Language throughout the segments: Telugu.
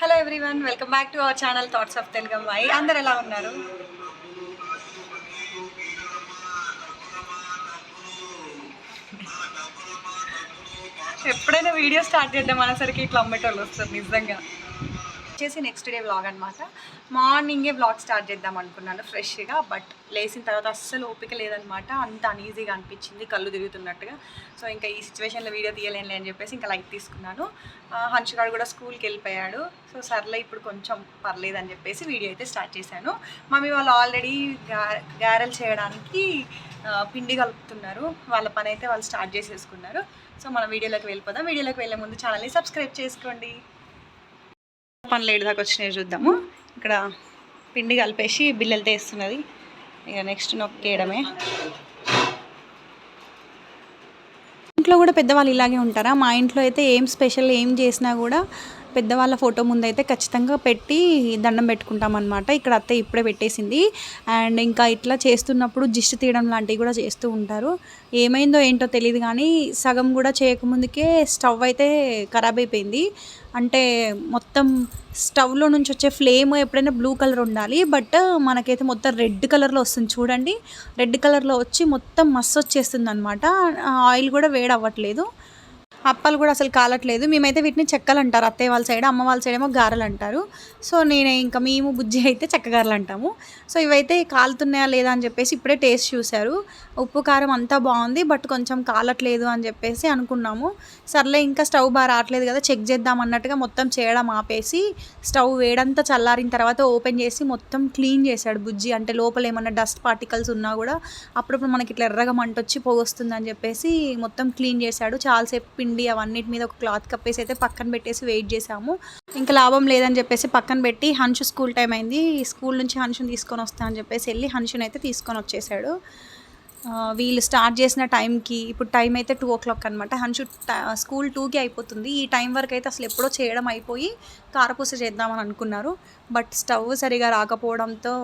Hello everyone welcome back to our channel thoughts of Telugu అమ్మాయి అందరు ఎలా ఉన్నారు? ఎప్పుడైనా వీడియో స్టార్ట్ చేద్దాం అనేసరికి ఇట్లా అమ్మేటోళ్ళు వస్తారు నిజంగా. వచ్చేసి నెక్స్ట్ డే వ్లాగ్ అనమాట మార్నింగే వ్లాగ్ స్టార్ట్ చేద్దాం అనుకున్నాను ఫ్రెష్గా బట్ లేచిన తర్వాత అస్సలు ఓపిక లేదనమాట అంత అన్ఈజీగా అనిపించింది కళ్ళు తిరుగుతున్నట్టుగా. సో ఇంకా ఈ సిచ్యువేషన్లో వీడియో తీయలేనులే అని చెప్పేసి ఇంకా లైట్ తీసుకున్నాను. ఆ, హన్షుగాడు కూడా స్కూల్కి వెళ్ళిపోయాడు. సో సర్లే ఇప్పుడు కొంచెం పర్లేదు అని చెప్పేసి వీడియో అయితే స్టార్ట్ చేశాను. మమ్మీ వాళ్ళు ఆల్రెడీ గా గారెలు చేయడానికి పిండి కలుపుతున్నారు. వాళ్ళ పని అయితే వాళ్ళు స్టార్ట్ చేసేసుకున్నారు. సో మనం వీడియోలోకి వెళ్ళిపోదాం. వీడియోలోకి వెళ్ళే ముందు ఛానల్ని సబ్స్క్రైబ్ చేసుకోండి. పనులు ఏడు దాకా వచ్చినాయి చూద్దాము. ఇక్కడ పిండి కలిపేసి బిల్లలు తీస్తున్నది. ఇక నెక్స్ట్ నొక్కేయడమే. ఇంట్లో కూడా పెద్దవాళ్ళు ఇలాగే ఉంటారా? మా ఇంట్లో అయితే ఏం స్పెషల్ ఏం చేసినా కూడా పెద్దవాళ్ళ ఫోటో ముందు అయితే ఖచ్చితంగా పెట్టి దండం పెట్టుకుంటాం అనమాట ఇక్కడ అత్తే ఇప్పుడే పెట్టేసింది. అండ్ ఇంకా ఇట్లా చేస్తున్నప్పుడు జిస్ట్ తీయడం లాంటివి కూడా చేస్తూ ఉంటారు. ఏమైందో ఏంటో తెలియదు కానీ సగం కూడా చేయకముందుకే స్టవ్ అయితే ఖరాబ్ అయిపోయింది. అంటే మొత్తం స్టవ్లో నుంచి వచ్చే ఫ్లేమ్ ఎప్పుడైనా బ్లూ కలర్ ఉండాలి. బట్ మనకైతే మొత్తం రెడ్ కలర్లో వస్తుంది చూడండి. రెడ్ కలర్లో వచ్చి మొత్తం మస్తు వచ్చేస్తుంది అనమాట ఆయిల్ కూడా వేడి అవ్వట్లేదు అప్పాలు కూడా అసలు కాలట్లేదు. మేమైతే వీటిని చెక్కలు అంటారు అత్తయ్య వాళ్ళ సైడ్ అమ్మ వాళ్ళ సైడ్ ఏమో గారెలు అంటారు సో నేను ఇంకా మేము బుజ్జి అయితే చెక్కగారెలు అంటాము సో ఇవైతే కాలుతున్నాయా లేదా అని చెప్పేసి ఇప్పుడే టేస్ట్ చూశారు. ఉప్పు కారం అంతా బాగుంది బట్ కొంచెం కాలట్లేదు అని చెప్పేసి అనుకున్నాము. సర్లే ఇంకా స్టవ్ బాగా రావట్లేదు కదా చెక్ చేద్దాం అన్నట్టుగా మొత్తం చేయడం ఆపేసి స్టవ్ వేడంతా చల్లారిన తర్వాత ఓపెన్ చేసి మొత్తం క్లీన్ చేశాడు బుజ్జి. అంటే లోపల ఏమన్నా డస్ట్ పార్టికల్స్ ఉన్నా కూడా అప్పుడప్పుడు మనకి ఇట్లా ఎర్రగా మంట వచ్చి పోగొస్తుంది అని చెప్పేసి మొత్తం క్లీన్ చేశాడు. చాలాసేపు పిండి అవన్నిటి మీద ఒక క్లాత్ కప్పేసి అయితే పక్కన పెట్టేసి వెయిట్ చేసాము. ఇంకా లాభం లేదని చెప్పేసి పక్కన పెట్టి హన్షు స్కూల్ టైం అయింది. స్కూల్ నుంచి హన్షుని తీసుకొని వస్తా అని చెప్పేసి వెళ్ళి హన్షుని అయితే తీసుకొని వచ్చేసాడు. వీళ్ళు స్టార్ట్ చేసిన టైంకి ఇప్పుడు టైం అయితే టూ ఓ క్లాక్ అనమాట హన్షు ట- స్కూల్ టూకి అయిపోతుంది. ఈ టైం వరకు అయితే అసలు ఎప్పుడో చేయడం అయిపోయి కారపూస చేద్దామని అనుకున్నారు. బట్ స్టవ్ సరిగా రాకపోవడంతో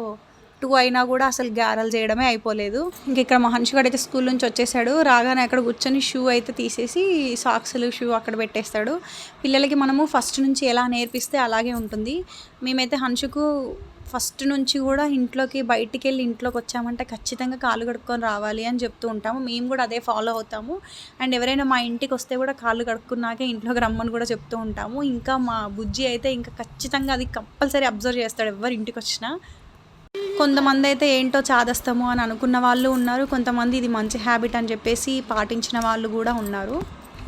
టూ అయినా కూడా అసలు గ్యారల్ చేయడమే అయిపోలేదు. ఇంక ఇక్కడ మా హన్షుగాడు అయితే స్కూల్ నుంచి వచ్చేసాడు. రాగానే అక్కడ కూర్చొని షూ అయితే తీసేసి సాక్స్లు షూ అక్కడ పెట్టేస్తాడు. పిల్లలకి మనము ఫస్ట్ నుంచి ఎలా నేర్పిస్తే అలాగే ఉంటుంది. మేమైతే హన్షుకు ఫస్ట్ నుంచి కూడా ఇంట్లోకి బయటికి వెళ్ళి ఇంట్లోకి వచ్చామంటే ఖచ్చితంగా కాళ్ళు కడుక్కొని రావాలి అని చెప్తూ ఉంటాము. మేము కూడా అదే ఫాలో అవుతాము. అండ్ ఎవరైనా మా ఇంటికి వస్తే కూడా కాళ్ళు కడుక్కున్నాకే ఇంట్లోకి రమ్మని కూడా చెప్తూ ఉంటాము. ఇంకా మా బుజ్జి అయితే ఇంకా ఖచ్చితంగా అది కంపల్సరీ అబ్జర్వ్ చేస్తాడు. ఎవరు ఇంటికి వచ్చినా కొంతమంది అయితే ఏంటో చాదస్తాము అని అనుకున్న వాళ్ళు ఉన్నారు. కొంతమంది ఇది మంచి హ్యాబిట్ అని చెప్పేసి పాటించిన వాళ్ళు కూడా ఉన్నారు.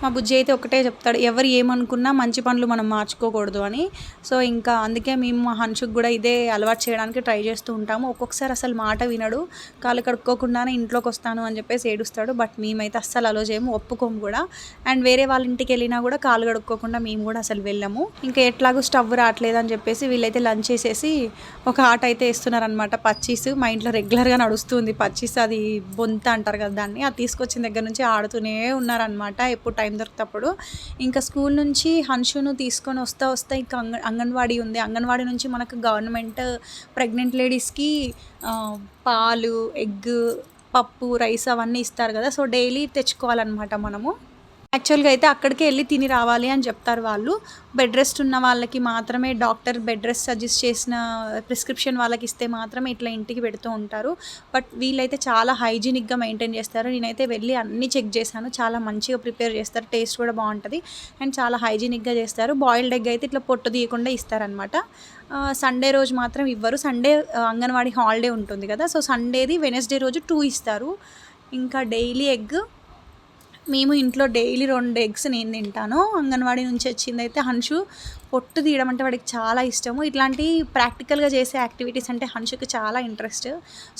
మా బుజ్జి అయితే ఒకటే చెప్తాడు ఎవరు ఏమనుకున్నా మంచి పనులు మనం మార్చుకోకూడదు అని. సో ఇంకా అందుకే మేము మా హన్షుకు కూడా ఇదే అలవాటు చేయడానికి ట్రై చేస్తూ ఉంటాము. ఒక్కొక్కసారి అసలు మాట వినడు కాలు కడుక్కోకుండానే ఇంట్లోకి వస్తాను అని చెప్పేసి ఏడుస్తాడు బట్ మేమైతే అస్సలు అలో చేయము ఒప్పుకోము కూడా. అండ్ వేరే వాళ్ళ ఇంటికి వెళ్ళినా కూడా కాలు కడుక్కోకుండా మేము కూడా అసలు వెళ్ళము. ఇంకా ఎట్లాగో స్టవ్ రావట్లేదు అని చెప్పేసి వీళ్ళైతే లంచ్ చేసేసి ఒక ఆట అయితే వేస్తున్నారనమాట పచ్చీస్. మా ఇంట్లో రెగ్యులర్గా నడుస్తుంది పచ్చీస్ అది బొంత అంటారు కదా దాన్ని అది తీసుకొచ్చిన దగ్గర నుంచి ఆడుతూనే ఉన్నారనమాట ఎప్పుడు టైం దొరికినప్పుడు ఇంకా స్కూల్ నుంచి హన్షును తీసుకొని వస్తా వస్తా ఇంకా అంగ అంగన్వాడీ ఉంది. అంగన్వాడీ నుంచి మనకు గవర్నమెంట్ ప్రెగ్నెంట్ లేడీస్కి పాలు ఎగ్ పప్పు రైస్ అవన్నీ ఇస్తారు కదా. సో డైలీ తెచ్చుకోవాలన్నమాట మనము. యాక్చువల్గా అయితే అక్కడికి వెళ్ళి తిని రావాలి అని చెప్తారు వాళ్ళు. బెడ్ రెస్ట్ ఉన్న వాళ్ళకి మాత్రమే డాక్టర్ బెడ్ రెస్ట్ సజెస్ట్ చేసిన ప్రిస్క్రిప్షన్ వాళ్ళకి ఇస్తే మాత్రమే ఇట్లా ఇంటికి పెడుతూ ఉంటారు. బట్ వీళ్ళైతే చాలా హైజీనిక్గా మెయింటైన్ చేస్తారు. నేనైతే వెళ్ళి అన్నీ చెక్ చేశాను. చాలా మంచిగా ప్రిపేర్ చేస్తారు. టేస్ట్ కూడా బాగుంటుంది. అండ్ చాలా హైజీనిక్గా చేస్తారు. బాయిల్డ్ ఎగ్ అయితే ఇట్లా పొట్టు తీయకుండా ఇస్తారనమాట సండే రోజు మాత్రం ఇవ్వరు. సండే అంగన్వాడీ హాలిడే ఉంటుంది కదా. సో సండేది వెనస్డే రోజు టూ ఇస్తారు. ఇంకా డైలీ ఎగ్ మేము ఇంట్లో డైలీ రెండు ఎగ్స్ నేను తింటాను. అంగన్వాడీ నుంచి వచ్చింది అయితే హన్షు పొట్టు తీయడం అంటే వాడికి చాలా ఇష్టము. ఇట్లాంటి ప్రాక్టికల్గా చేసే యాక్టివిటీస్ అంటే హన్షుకి చాలా ఇంట్రెస్ట్.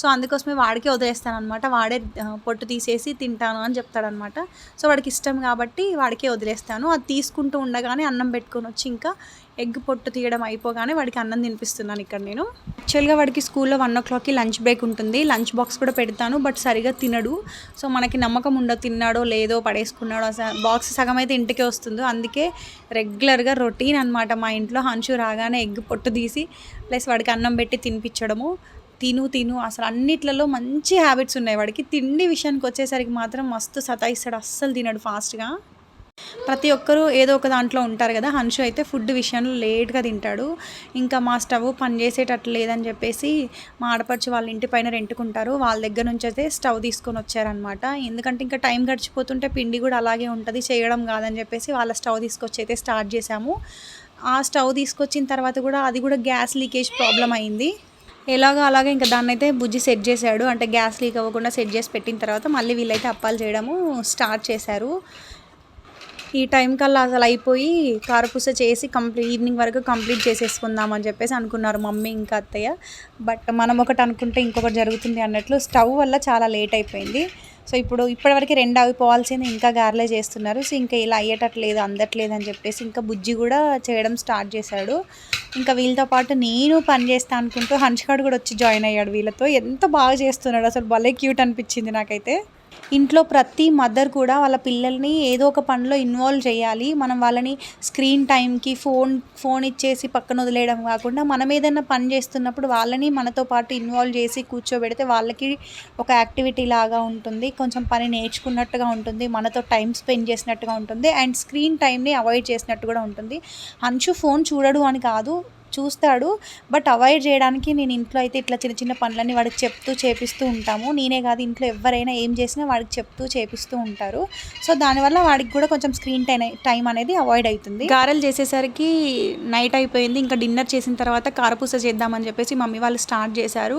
సో అందుకోసమే వాడికే వదిలేస్తాను అనమాట వాడే పొట్టు తీసేసి తింటాను అని చెప్తాడనమాట సో వాడికి ఇష్టం కాబట్టి వాడికే వదిలేస్తాను. అది తీసుకుంటూ ఉండగానే అన్నం పెట్టుకొని వచ్చి ఇంకా ఎగ్ పొట్టు తీయడం అయిపోగానే వాడికి అన్నం తినిపిస్తున్నాను ఇక్కడ నేను. యాక్చువల్గా వాడికి స్కూల్లో వన్ ఓ క్లాక్కి లంచ్ బ్రేక్ ఉంటుంది. లంచ్ బాక్స్ కూడా పెడతాను బట్ సరిగా తినడు. సో మనకి నమ్మకం ఉండదు తిన్నాడో లేదో పడేసుకున్నాడో బాక్స్ సగం అయితే ఇంటికే వస్తుందో. అందుకే రెగ్యులర్గా రొటీన్ అనమాట మా ఇంట్లో హన్షు రాగానే ఎగ్ పొట్టు తీసి ప్లస్ వాడికి అన్నం పెట్టి తినిపించడము. తిను తిను. అసలు అన్నిట్లలో మంచి హ్యాబిట్స్ ఉన్నాయి వాడికి. తిండి విషయానికి వచ్చేసరికి మాత్రం మస్తు సతాయిస్తాడు. అస్సలు తినడు ఫాస్ట్గా. ప్రతి ఒక్కరూ ఏదో ఒక దాంట్లో ఉంటారు కదా హన్షు అయితే ఫుడ్ విషయంలో లేట్గా తింటాడు. ఇంకా మా స్టవ్ పనిచేసేటట్లు లేదని చెప్పేసి మా ఆడపడుచు వాళ్ళ ఇంటి పైన రెంటుకుంటారు. వాళ్ళ దగ్గర నుంచి అయితే స్టవ్ తీసుకొని వచ్చారనమాట ఎందుకంటే ఇంకా టైం గడిచిపోతుంటే పిండి కూడా అలాగే ఉంటుంది చేయడం కాదని చెప్పేసి వాళ్ళ స్టవ్ తీసుకొచ్చి అయితే స్టార్ట్ చేశాము. ఆ స్టవ్ తీసుకొచ్చిన తర్వాత కూడా అది కూడా గ్యాస్ లీకేజ్ ప్రాబ్లం అయింది. ఎలాగో అలాగే ఇంకా దాన్ని అయితే బుజ్జి సెట్ చేశాడు. అంటే గ్యాస్ లీక్ అవ్వకుండా సెట్ చేసి పెట్టిన తర్వాత మళ్ళీ వీళ్ళైతే అప్పాలు చేయడము స్టార్ట్ చేశారు. ఈ టైం కల్లా అసలు అయిపోయి కారపూస చేసి కంప్లీట్ ఈవినింగ్ వరకు కంప్లీట్ చేసేసుకుందాం అని చెప్పేసి అనుకున్నారు మమ్మీ ఇంకా అత్తయ్య. బట్ మనం ఒకటి అనుకుంటే ఇంకొకటి జరుగుతుంది అన్నట్లు స్టవ్ వల్ల చాలా లేట్ అయిపోయింది. సో ఇప్పుడు ఇప్పటివరకు రెండు అయిపోవాల్సింది ఇంకా గారెలే చేస్తున్నారు. సో ఇంకా ఇలా అయ్యేటట్లేదు అందట్లేదు అని చెప్పేసి ఇంకా బుజ్జి కూడా చేయడం స్టార్ట్ చేశాడు. ఇంకా వీళ్ళతో పాటు నేను పని చేస్తా అనుకుంటూ హన్షగాడు కూడా వచ్చి జాయిన్ అయ్యాడు వీళ్ళతో. ఎంత బాగా చేస్తున్నాడు అసలు భలే క్యూట్ అనిపించింది నాకైతే. ఇంట్లో ప్రతి మదర్ కూడా వాళ్ళ పిల్లల్ని ఏదో ఒక పనిలో ఇన్వాల్వ్ చేయాలి. మనం వాళ్ళని స్క్రీన్ టైంకి ఫోన్ ఫోన్ ఇచ్చేసి పక్కన వదిలేయడం కాకుండా మనం ఏదైనా పని చేస్తున్నప్పుడు వాళ్ళని మనతో పాటు ఇన్వాల్వ్ చేసి కూర్చోబెడితే వాళ్ళకి ఒక యాక్టివిటీ లాగా ఉంటుంది. కొంచెం పని నేర్చుకున్నట్టుగా ఉంటుంది. మనతో టైం స్పెండ్ చేసినట్టుగా ఉంటుంది. అండ్ స్క్రీన్ టైంని అవాయిడ్ చేసినట్టు కూడా ఉంటుంది. అంచు ఫోన్ చూడడు అని కాదు. చూస్తాడు. బట్ అవాయిడ్ చేయడానికి నేను ఇంట్లో అయితే ఇట్లా చిన్న చిన్న పనులన్నీ వాడికి చెప్తూ చేపిస్తూ ఉంటాము. నేనే కాదు ఇంట్లో ఎవరైనా ఏం చేసినా వాడికి చెప్తూ చేపిస్తూ ఉంటారు. సో దానివల్ల వాడికి కూడా కొంచెం స్క్రీన్ టైం టైం అనేది అవాయిడ్ అవుతుంది. గారెలు చేసేసరికి నైట్ అయిపోయింది. ఇంకా డిన్నర్ చేసిన తర్వాత కారపూస చేద్దామని చెప్పేసి మమ్మీ వాళ్ళు స్టార్ట్ చేశారు.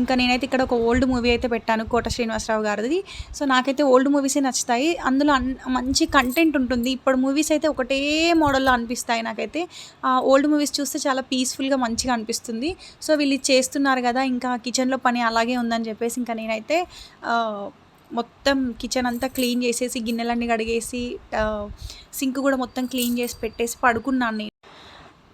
ఇంకా నేనైతే ఇక్కడ ఒక ఓల్డ్ మూవీ అయితే పెట్టాను కోట శ్రీనివాసరావు గారిది. సో నాకైతే ఓల్డ్ మూవీసే నచ్చుతాయి. అందులో మంచి కంటెంట్ ఉంటుంది. ఇప్పుడు మూవీస్ అయితే ఒకటే మోడల్లో అనిపిస్తాయి నాకైతే. ఆ ఓల్డ్ మూవీస్ చూస్తే చాలా పీస్ఫుల్గా మంచిగా అనిపిస్తుంది. సో వీళ్ళు చేస్తున్నారు కదా ఇంకా కిచెన్లో పని అలాగే ఉందని చెప్పేసి ఇంకా నేనైతే మొత్తం కిచెన్ అంతా క్లీన్ చేసేసి గిన్నెలన్నీ కడిగేసి సింక్ కూడా మొత్తం క్లీన్ చేసి పెట్టేసి పడుకున్నాను నేను.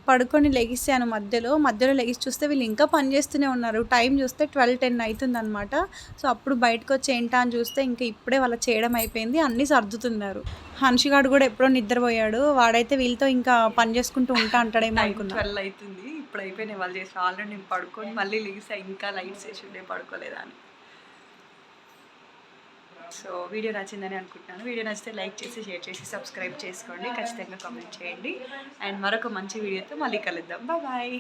పడుకొని లెగిసాను మధ్యలో. మధ్యలో లెగిసి చూస్తే వీళ్ళు ఇంకా పని చేస్తూనే ఉన్నారు. టైం చూస్తే ట్వెల్వ్ టెన్ అవుతుంది అనమాట సో అప్పుడు బయటకు వచ్చి ఏంటా అని చూస్తే ఇంకా ఇప్పుడే వాళ్ళ చేయడం అయిపోయింది. అన్నీ సర్దుతున్నారు. హన్షిగాడు కూడా ఎప్పుడో నిద్రపోయాడు. వాడైతే వీళ్ళతో ఇంకా పని చేసుకుంటూ ఉంటా అంటాడేమో అనుకున్నా. ట్వెల్వ్ అవుతుంది ఇప్పుడు అయిపోయినాయి వాళ్ళు చేసిన. ఆల్రెడీ నేను పడుకొని మళ్ళీ లేసా ఇంకా లైట్స్ వేసి పడుకోలేదా అని. సో వీడియో నచ్చిందని అనుకుంటున్నాను. వీడియో నచ్చితే లైక్ చేసి షేర్ చేసి సబ్స్క్రైబ్ చేసుకోండి. ఖచ్చితంగా కామెంట్ చేయండి. అండ్ మరొక మంచి వీడియోతో మళ్ళీ కలుద్దాం. బాయ్